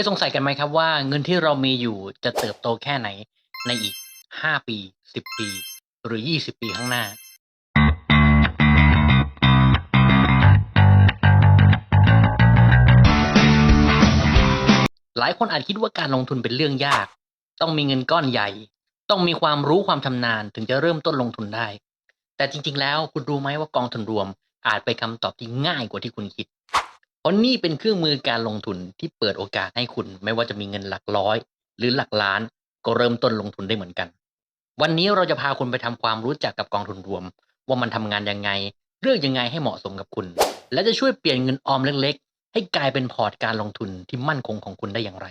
ยสงสัยกันไหมครับว่าเงินที่เรามีอยู่จะเติบโตแค่ไหนในอีก 5 ปี 10 ปี หรือ 20 ปีข้างหน้า หลายคนอาจคิดว่าการลงทุนเป็นเรื่องยาก ต้องมีเงินก้อนใหญ่ ต้องมีความรู้ความชำนาญถึงจะเริ่มต้นลงทุนได้ แต่จริง ๆ แล้วคุณรู้ไหมว่ากองทุนรวมอาจเป็นคำตอบที่ง่ายกว่าที่คุณคิด เพราะนี่เป็นเครื่องมือการลงทุนที่เปิดโอกาสให้คุณ ไม่ว่าจะมีเงินหลักร้อย หรือหลักล้าน ก็เริ่มต้นลงทุนได้เหมือนกัน วันนี้เราจะพาคุณไปทำความรู้จักกับกองทุนรวม ว่ามันทำงานยังไง เลือกยังไงให้เหมาะสมกับคุณ และจะช่วยเปลี่ยนเงินออมเล็กๆ ให้กลายเป็นพอร์ตการลงทุนที่มั่นคงของคุณได้อย่างไร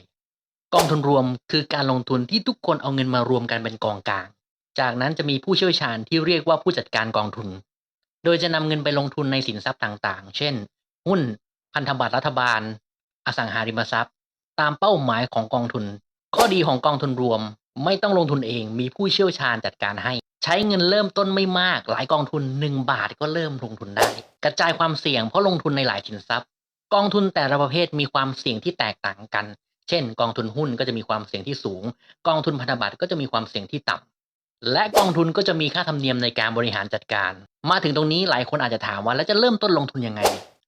กองทุนรวมคือการลงทุนที่ทุกคนเอาเงินมารวมกันเป็นกองกลาง จากนั้นจะมีผู้เชี่ยวชาญที่เรียกว่าผู้จัดการกองทุน โดยจะนำเงินไปลงทุนในสินทรัพย์ต่างๆ เช่น หุ้น พันธบัตรรัฐบาล อสังหาริมทรัพย์ ตามเป้าหมายของกองทุน ข้อดีของกองทุนรวม ไม่ต้องลงทุนเองมีผู้เชี่ยวชาญจัดการให้ ใช้เงินเริ่มต้นไม่มาก หลายกองทุน 1 บาทก็เริ่มลงทุนได้ กระจายความเสี่ยงเพราะลงทุนในหลายสินทรัพย์ กองทุนแต่ละประเภทมีความเสี่ยงที่แตกต่างกัน เช่น กองทุนหุ้นก็จะมีความเสี่ยงที่สูง กองทุนพันธบัตรก็จะมีความเสี่ยงที่ต่ำและกองทุนก็จะมีค่าธรรมเนียมในการบริหารจัดการ มาถึงตรงนี้หลายคนอาจจะถามว่าแล้วจะเริ่มต้นลงทุนยังไง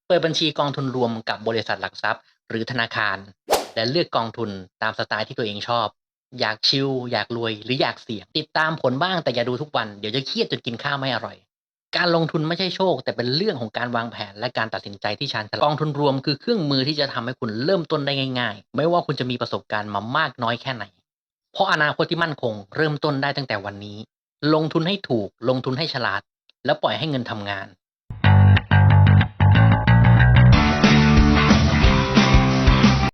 เปิดบัญชีกองทุนรวมกับบริษัทหลักทรัพย์ หรือธนาคาร และเลือกกองทุนตามสไตล์ที่ตัวเองชอบ อยากชิลอยากรวยหรืออยากเสี่ยง ติดตามผลบ้างแต่อย่าดูทุกวันเดี๋ยวจะเครียดจนกินข้าวไม่อร่อย การลงทุนไม่ใช่โชค แต่เป็นเรื่องของการวางแผนและการตัดสินใจที่ชาญฉลาดกองทุนรวมคือเครื่องมือที่จะทำให้คุณเริ่มต้นได้ง่ายๆ ไม่ว่าคุณจะมีประสบการณ์มามากน้อยแค่ไหน เพราะอนาคตที่มั่นคง เริ่มต้นได้ตั้งแต่วันนี้ ลงทุนให้ถูก ลงทุนให้ฉลาด แล้วปล่อยให้เงินทำงาน